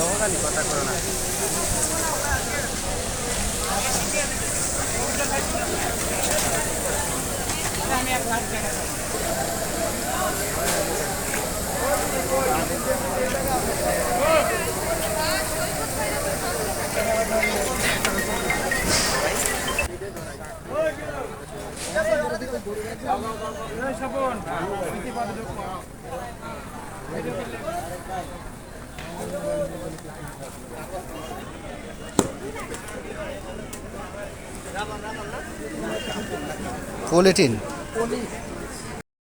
তারপর তারপর করে করে কোলেটিন